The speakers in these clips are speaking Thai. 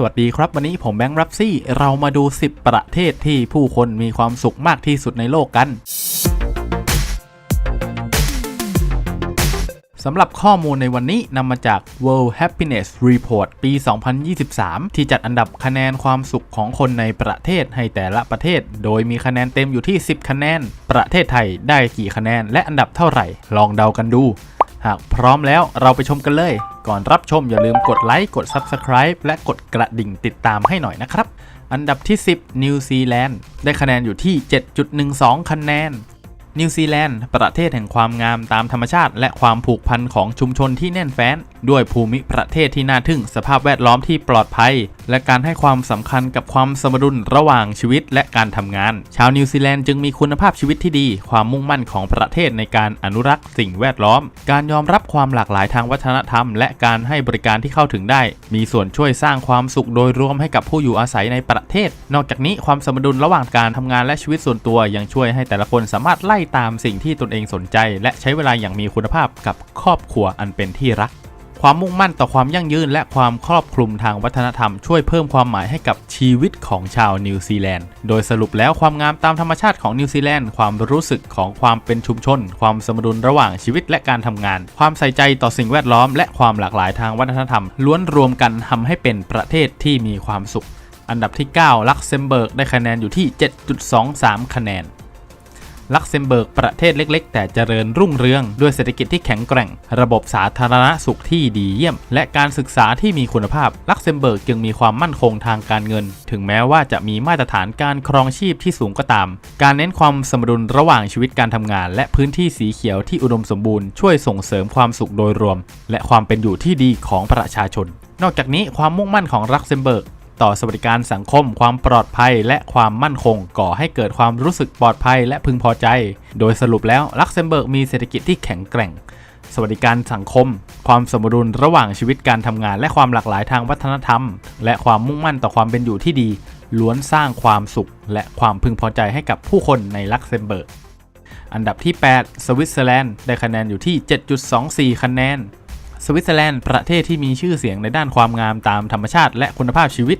สวัสดีครับ วันนี้ผมแบงค์รับซี่ เรามาดู 10 ประเทศที่ผู้คนมีความสุขมากที่สุดในโลกกันสำหรับข้อมูลในวันนี้นำมาจาก World Happiness Report ปี 2023 ที่จัดอันดับคะแนนความสุขของคนในประเทศให้แต่ละประเทศ โดยมีคะแนนเต็มอยู่ที่ 10 คะแนน ประเทศไทยได้กี่คะแนนและอันดับเท่าไหร่ ลองเดากันดู หากพร้อมแล้วเราไปชมกันเลย ก่อนรับชมอย่าลืมกดไลค์กด Subscribe และกดกระดิ่งติดตามให้หน่อยนะครับ อันดับที่ 10 นิวซีแลนด์ได้คะแนนอยู่ที่ 7.12 คะแนน นิวซีแลนด์ ประเทศแห่งความงามตามธรรมชาติ และความผูกพันของชุมชนที่แน่นแฟ้น ด้วยภูมิประเทศที่น่าทึ่งสภาพแวดล้อมที่ปลอดภัย และการให้ความสำคัญกับความสมดุลระหว่างชีวิตและการทำงาน ชาวนิวซีแลนด์จึงมีคุณภาพชีวิตที่ดี ความมุ่งมั่นของประเทศในการอนุรักษ์สิ่งแวดล้อม การยอมรับความหลากหลายทางวัฒนธรรม และการให้บริการที่เข้าถึงได้ มีส่วนช่วยสร้างความสุขโดยรวมให้กับผู้อยู่อาศัยในประเทศ นอกจากนี้ความสมดุลระหว่างการทำงานและชีวิตส่วนตัวยังช่วยให้แต่ละคนสามารถไล่ตามสิ่งที่ตนเองสนใจ และใช้เวลาอย่างมีคุณภาพกับครอบครัวอันเป็นที่รัก ความมุ่งมั่นต่อความยั่งยืน และความครอบคลุมทางวัฒนธรรมช่วยเพิ่มความหมายให้กับชีวิตของชาวนิวซีแลนด์ โดยสรุปแล้วความงามตามธรรมชาติของนิวซีแลนด์ ความรู้สึกของความเป็นชุมชน ความสมดุลระหว่างชีวิตและการทำงาน ความใส่ใจต่อสิ่งแวดล้อม และความหลากหลายทางวัฒนธรรม ล้วนรวมกันทำให้เป็นประเทศที่มีความสุข อันดับที่ 9 ลักเซมเบิร์กได้คะแนนอยู่ที่ 7.23 คะแนน ลักเซมเบิร์กประเทศเล็ก ๆ แต่เจริญรุ่งเรือง ด้วยเศรษฐกิจที่แข็งแกร่ง ระบบสาธารณสุขที่ดีเยี่ยม และการศึกษาที่มีคุณภาพ ลักเซมเบิร์กจึงมีความมั่นคงทางการเงิน ถึงแม้ว่าจะมีมาตรฐานการครองชีพที่สูงก็ตาม การเน้นความสมดุลระหว่างชีวิตการทำงาน และพื้นที่สีเขียวที่อุดมสมบูรณ์ช่วยส่งเสริมความสุขโดยรวม และความเป็นอยู่ที่ดีของประชาชน นอกจากนี้ความมุ่งมั่นของลักเซมเบิร์ก ต่อสวัสดิการสังคม ความปลอดภัย และความมั่นคง ก่อให้เกิดความรู้สึกปลอดภัยและพึงพอใจ โดยสรุปแล้วลักเซมเบิร์กมีเศรษฐกิจที่แข็งแกร่ง สวัสดิการสังคม ความสมดุลระหว่างชีวิตการทำงาน และความหลากหลายทางวัฒนธรรม และความมุ่งมั่นต่อความเป็นอยู่ที่ดี ล้วนสร้างความสุข และความพึงพอใจให้กับผู้คนในลักเซมเบิร์กอันดับที่ 8 สวิตเซอร์แลนด์ ได้คะแนนอยู่ที่ 7.24 คะแนน สวิตเซอร์แลนด์ประเทศที่มีชื่อเสียงในด้านความงามตามธรรมชาติ และคุณภาพชีวิต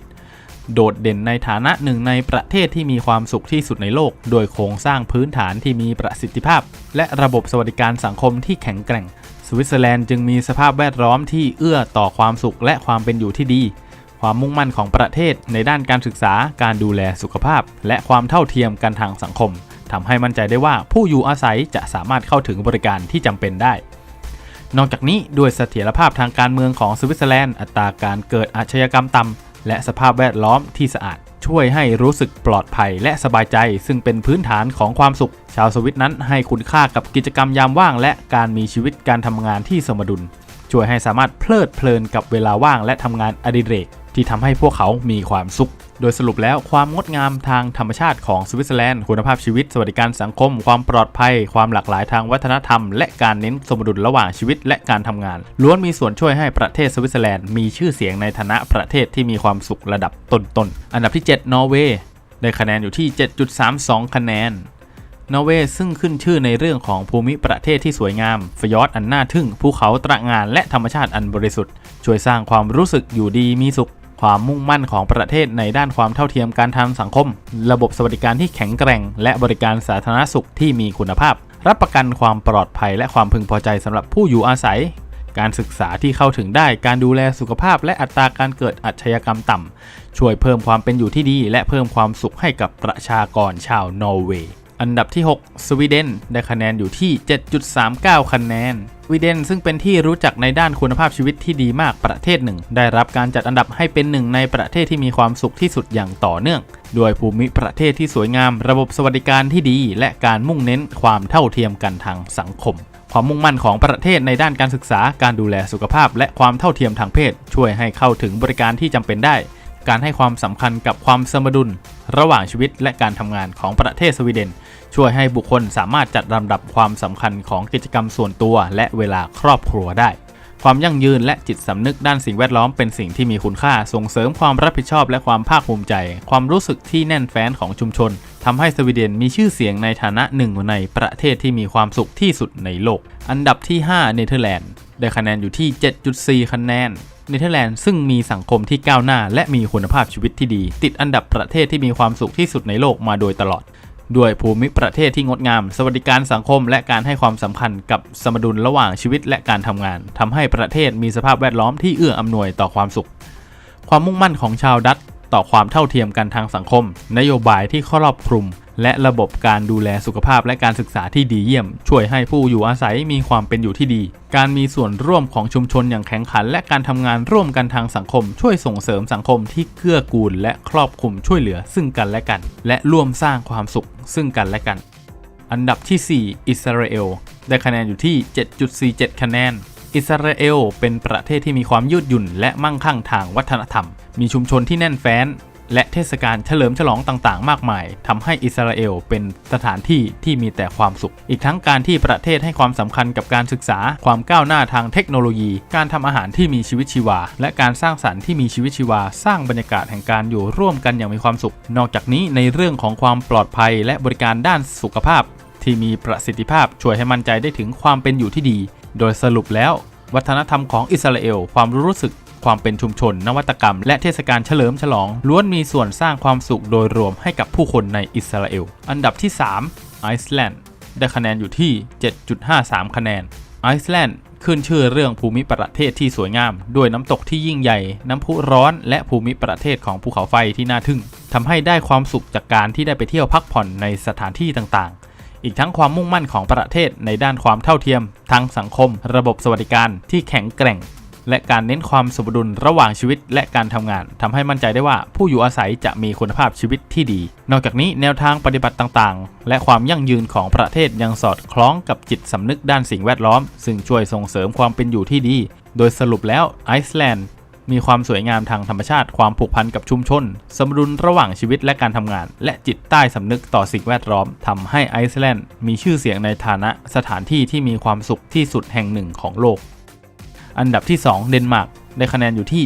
โดดเด่นในฐานะหนึ่งในประเทศที่มีความสุขที่สุดในโลก โดยโครงสร้างพื้นฐานที่มีประสิทธิภาพ และระบบสวัสดิการสังคมที่แข็งแกร่ง สวิตเซอร์แลนด์จึงมีสภาพแวดล้อมที่เอื้อต่อความสุขและความเป็นอยู่ที่ดี ความมุ่งมั่นของประเทศในด้านการศึกษา การดูแลสุขภาพ และความเท่าเทียมกันทางสังคมทำให้มั่นใจได้ว่าผู้อยู่อาศัยจะสามารถเข้าถึงบริการที่จำเป็นได้ นอกจากนี้ด้วยเสถียรภาพทางการเมืองของสวิตเซอร์แลนด์อัตราการเกิดอาชญากรรมต่ำและสภาพแวดล้อมที่สะอาด ช่วยให้รู้สึกปลอดภัยและสบายใจ ซึ่งเป็นพื้นฐานของความสุข ชาวสวิตนั้นให้คุณค่ากับกิจกรรมยามว่าง และการมีชีวิตการทำงานที่สมดุล ช่วยให้สามารถเพลิดเพลินกับเวลาว่างและทำงานอดิเรกที่ทำให้พวกเขามีความสุข โดยสรุปแล้วความงดงามทางธรรมชาติของสวิตเซอร์แลนด์คุณภาพชีวิต สวัสดิการสังคม ความปลอดภัย ความหลากหลายทางวัฒนธรรม และการเน้นสมดุลระหว่างชีวิตและการทำงาน ล้วนมีส่วนช่วยให้ประเทศสวิตเซอร์แลนด์มีชื่อเสียงในฐานะประเทศที่มีความสุขระดับต้นๆอันดับที่ 7 นอร์เวย์ได้คะแนนอยู่ที่ 7.32 คะแนนนอร์เวย์ซึ่งขึ้นชื่อในเรื่องของภูมิประเทศที่สวยงาม ฟยอร์ดอันน่าทึ่ง ภูเขาตระงานและธรรมชาติอันบริสุทธิ์ ช่วยสร้างความรู้สึกอยู่ดีมีสุข ความมุ่งมั่นของประเทศในด้านความเท่าเทียมการทางสังคม ระบบสวัสดิการที่แข็งแกร่ง และบริการสาธารณสุขที่มีคุณภาพ รับประกันความปลอดภัยและความพึงพอใจสำหรับผู้อยู่อาศัย การศึกษาที่เข้าถึงได้การดูแลสุขภาพ และอัตราการเกิดอาชญากรรมต่ำช่วยเพิ่มความเป็นอยู่ที่ดี และเพิ่มความสุขให้กับประชากรชาวนอร์เวย์อันดับที่ 6 สวีเดน ได้คะแนนอยู่ที่ 7.39 คะแนน วีเดนซึ่งเป็นที่รู้จักในด้านคุณภาพชีวิตที่ดีมากประเทศหนึ่ง ได้รับการจัดอันดับให้เป็นหนึ่งในประเทศที่มีความสุขที่สุดอย่างต่อเนื่อง ด้วยภูมิประเทศที่สวยงาม ระบบสวัสดิการที่ดี และการมุ่งเน้นความเท่าเทียมกันทางสังคมความมุ่งมั่นของประเทศในด้านการศึกษา การดูแลสุขภาพ และความเท่าเทียมทางเพศ ช่วยให้เข้าถึงบริการที่จำเป็นได้ การให้ความสำคัญกับความสมดุล ระหว่างชีวิตและการทำงานของประเทศสวีเดน ช่วยให้บุคคลสามารถจัดลำดับความสำคัญของกิจกรรมส่วนตัว และเวลาครอบครัวได้ ความยั่งยืนและจิตสำนึกด้านสิ่งแวดล้อมเป็นสิ่งที่มีคุณค่า ส่งเสริมความรับผิดชอบและความภาคภูมิใจ ความรู้สึกที่แน่นแฟ้นของชุมชนทำให้สวีเดนมีชื่อเสียงในฐานะหนึ่งในประเทศที่มีความสุขที่สุดในโลก อันดับที่5เนเธอร์แลนด์ได้คะแนนอยู่ที่ 7.4 คะแนนเนเธอร์แลนด์ซึ่งมีสังคมที่ก้าวหน้า และมีคุณภาพชีวิตที่ดี ติดอันดับประเทศที่มีความสุขที่สุดในโลกมาโดยตลอด ด้วยภูมิประเทศที่งดงาม สวัสดิการสังคม และการให้ความสำคัญกับสมดุลระหว่างชีวิตและการทำงานทำให้ประเทศมีสภาพแวดล้อมที่เอื้ออำนวยต่อความสุข ความมุ่งมั่นของชาวดัต ต่อความเท่าเทียมกันทางสังคม นโยบายที่ครอบคลุม และระบบการดูแลสุขภาพและการศึกษาที่ดีเยี่ยม ช่วยให้ผู้อยู่อาศัยมีความเป็นอยู่ที่ดี การมีส่วนร่วมของชุมชนอย่างแข็งขัน และการทำงานร่วมกันทางสังคม ช่วยส่งเสริมสังคมที่เกื้อกูล และครอบคลุมช่วยเหลือซึ่งกันและกัน และร่วมสร้างความสุขซึ่งกันและกัน อันดับที่ 4 อิสราเอลได้คะแนนอยู่ที่ 7.47 คะแนน อิสราเอลเป็นประเทศที่มีความยืดหยุ่น และมั่งคั่งทางวัฒนธรรม มีชุมชนที่แน่นแฟ้น และเทศกาลเฉลิมฉลองต่างๆ มากมายทำให้อิสราเอลเป็นสถานที่ที่มีแต่ความสุข อีกทั้งการที่ประเทศให้ความสำคัญกับการศึกษา ความก้าวหน้าทางเทคโนโลยี การทำอาหารที่มีชีวิตชีวา และการสร้างสรรค์ที่มีชีวิตชีวา สร้างบรรยากาศแห่งการอยู่ร่วมกันอย่างมีความสุข นอกจากนี้ในเรื่องของความปลอดภัย และบริการด้านสุขภาพที่มีประสิทธิภาพช่วยให้มั่นใจได้ถึงความเป็นอยู่ที่ดี โดยสรุปแล้ววัฒนธรรมของอิสราเอล ความรู้สึก ความเป็นชุมชน นวัตกรรม และเทศกาลเฉลิมฉลอง ล้วนมีส่วนสร้างความสุขโดยรวมให้กับผู้คนในอิสราเอล อันดับที่ 3 ไอซ์แลนด์ ได้คะแนนอยู่ที่ 7.53 คะแนน ไอซ์แลนด์ขึ้นชื่อเรื่องภูมิประเทศที่สวยงาม ด้วยน้ำตกที่ยิ่งใหญ่ น้ำพุร้อนและภูมิประเทศของภูเขาไฟที่น่าทึ่งทำให้ได้ความสุขจากการที่ได้ไปเที่ยวพักผ่อนในสถานที่ต่าง อีกทั้งความมุ่งมั่นของประเทศในด้านความเท่าเทียมทางสังคม ระบบสวัสดิการที่แข็งแกร่ง และการเน้นความสมดุลระหว่างชีวิตและการทำงานทำให้มั่นใจได้ว่าผู้อยู่อาศัยจะมีคุณภาพชีวิตที่ดี นอกจากนี้แนวทางปฏิบัติต่างๆ และความยั่งยืนของประเทศยังสอดคล้องกับจิตสำนึกด้านสิ่งแวดล้อม ซึ่งช่วยส่งเสริมความเป็นอยู่ที่ดี โดยสรุปแล้วไอซ์แลนด์ มีความสวยงามทางธรรมชาติ ความผูกพันกับชุมชน สมดุลระหว่างชีวิตและการทำงาน และจิตใต้สำนึกต่อสิ่งแวดล้อมทำให้ไอซ์แลนด์มีชื่อเสียงในฐานะสถานที่ที่มีความสุขที่สุดแห่งหนึ่งของโลก อันดับที่ 2 เดนมาร์กได้คะแนนอยู่ที่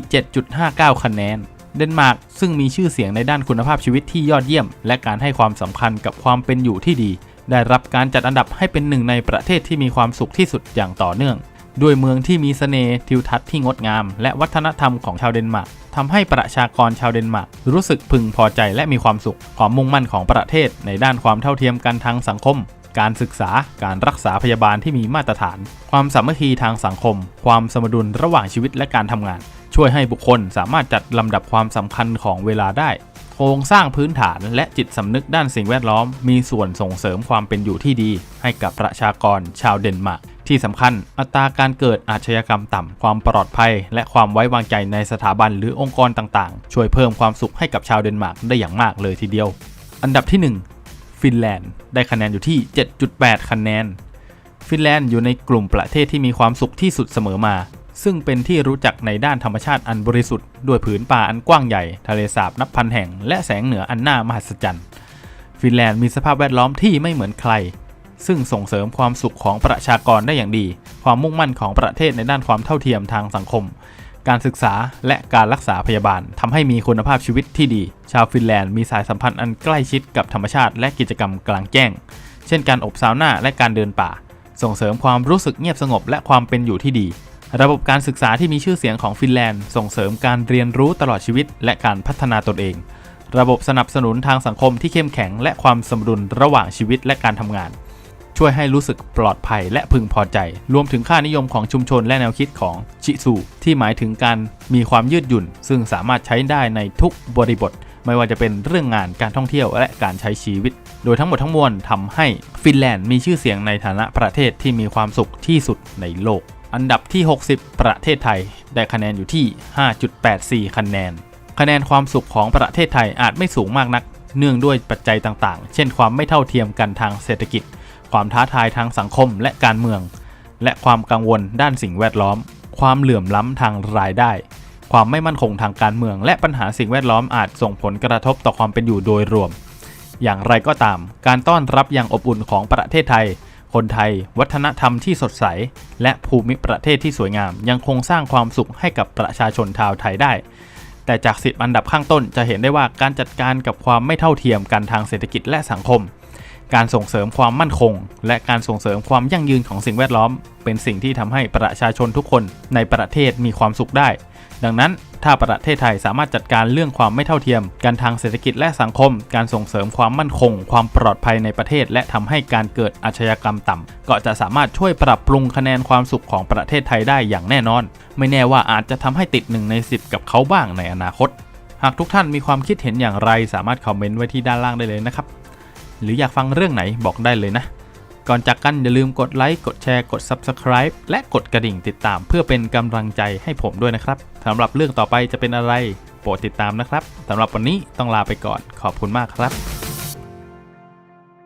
7.59 คะแนนเดนมาร์กซึ่งมีชื่อเสียงในด้านคุณภาพชีวิตที่ยอดเยี่ยม และการให้ความสำคัญกับความเป็นอยู่ที่ดี ได้รับการจัดอันดับให้เป็นหนึ่งในประเทศที่มีความสุขที่สุดอย่างต่อเนื่อง ด้วยเมืองที่มีเสน่ห์ทิวทัศน์ที่งดงาม และวัฒนธรรมของชาวเดนมาร์กทำให้ประชากรชาวเดนมาร์กรู้สึกพึงพอใจและมีความสุข ความมุ่งมั่นของประเทศ ในด้านความเท่าเทียมกันทางสังคม การศึกษา การรักษาพยาบาลที่มีมาตรฐาน ความสามัคคีทางสังคม ความสมดุลระหว่างชีวิตและการทำงาน ช่วยให้บุคคลสามารถจัดลำดับความสำคัญของเวลาได้ โครงสร้างพื้นฐานและจิตสำนึกด้านสิ่งแวดล้อม มีส่วนส่งเสริมความเป็นอยู่ที่ดี ให้กับประชากรชาวเดนมาร์ก ที่สำคัญอัตราการเกิดอาชญากรรมต่ำ ความปลอดภัย และความไว้วางใจในสถาบันหรือองค์กรต่างๆ ช่วยเพิ่มความสุขให้กับชาวเดนมาร์กได้อย่างมากเลยทีเดียว อันดับที่ 1 ฟินแลนด์ ได้คะแนนอยู่ที่ 7.8 คะแนน ฟินแลนด์อยู่ในกลุ่มประเทศที่มีความสุขที่สุดเสมอมา ซึ่งเป็นที่รู้จักในด้านธรรมชาติอันบริสุทธิ์ด้วยผืนป่าอันกว้างใหญ่ ทะเลสาบนับพันแห่ง และแสงเหนืออันน่ามหัศจรรย์ ฟินแลนด์มีสภาพแวดล้อมที่ไม่เหมือนใคร ซึ่งส่งเสริมความสุขของประชากรได้อย่างดี ความมุ่งมั่นของประเทศในด้านความเท่าเทียมทางสังคม การศึกษาและการรักษาพยาบาลทำให้มีคุณภาพชีวิตที่ดี ชาวฟินแลนด์มีสายสัมพันธ์อันใกล้ชิดกับธรรมชาติและกิจกรรมกลางแจ้ง เช่นการอบซาวน่าและการเดินป่า ส่งเสริมความรู้สึกเงียบสงบและความเป็นอยู่ที่ดีระบบการศึกษาที่มีชื่อเสียงของฟินแลนด์ ส่งเสริมการเรียนรู้ตลอดชีวิต และการพัฒนาตนเอง ระบบสนับสนุนทางสังคมที่เข้มแข็ง และความสมดุลระหว่างชีวิตและการทำงาน ช่วยให้รู้สึกปลอดภัยและพึงพอใจ รวมถึงค่านิยมของชุมชนและแนวคิดของชิซูที่หมายถึงการมีความยืดหยุ่น ซึ่งสามารถใช้ได้ในทุกบริบท ไม่ว่าจะเป็นเรื่องงานการท่องเที่ยวและการใช้ชีวิต โดยทั้งหมดทั้งมวลทำให้ฟินแลนด์มีชื่อเสียงในฐานะประเทศที่มีความสุขที่สุดในโลก อันดับที่ 60 ประเทศไทย ได้คะแนนอยู่ที่ 5.84 คะแนน คะแนนความสุขของประเทศไทยอาจไม่สูงมากนัก เนื่องด้วยปัจจัยต่างๆ เช่นความไม่เท่าเทียมกันทางเศรษฐกิจ ความท้าทายทางสังคมและการเมือง และความกังวลด้านสิ่งแวดล้อม ความเหลื่อมล้ำทางรายได้ ความไม่มั่นคงทางการเมือง และปัญหาสิ่งแวดล้อมอาจส่งผลกระทบต่อความเป็นอยู่โดยรวม อย่างไรก็ตาม การต้อนรับอย่างอบอุ่นของประเทศไทย คนไทย วัฒนธรรมที่สดใส และภูมิประเทศที่สวยงาม ยังคงสร้างความสุขให้กับประชาชนชาวไทยได้แต่จากสิบอันดับข้างต้นจะเห็นได้ว่าการจัดการกับความไม่เท่าเทียมกันทางเศรษฐกิจและสังคม การส่งเสริมความมั่นคง และการส่งเสริมความยั่งยืนของสิ่งแวดล้อม เป็นสิ่งที่ทำให้ประชาชนทุกคนในประเทศมีความสุขได้ ดังนั้นถ้าประเทศไทยสามารถจัดการเรื่องความไม่เท่าเทียม การทางเศรษฐกิจและสังคม การส่งเสริมความมั่นคง ความปลอดภัยในประเทศ และทำให้การเกิดอาชญากรรมต่ำก็จะสามารถช่วยปรับปรุงคะแนนความสุขของประเทศไทยได้อย่างแน่นอน ไม่แน่ว่าอาจจะทำให้ติด1ใน 10 กับเขาบ้างในอนาคต หากทุกท่านมีความคิดเห็นอย่างไร สามารถคอมเมนต์ไว้ที่ด้านล่างได้เลยนะครับ หรืออยากฟังเรื่องไหนบอกได้เลยนะ ก่อนจากกันอย่าลืมกดไลค์กดแชร์กด Subscribe และกดกระดิ่งติดตาม เพื่อเป็นกำลังใจให้ผมด้วยนะครับสำหรับเรื่องต่อไปจะเป็นอะไรโปรดติดตามนะครับสำหรับวันนี้ต้องลาไปก่อนขอบคุณมากครับ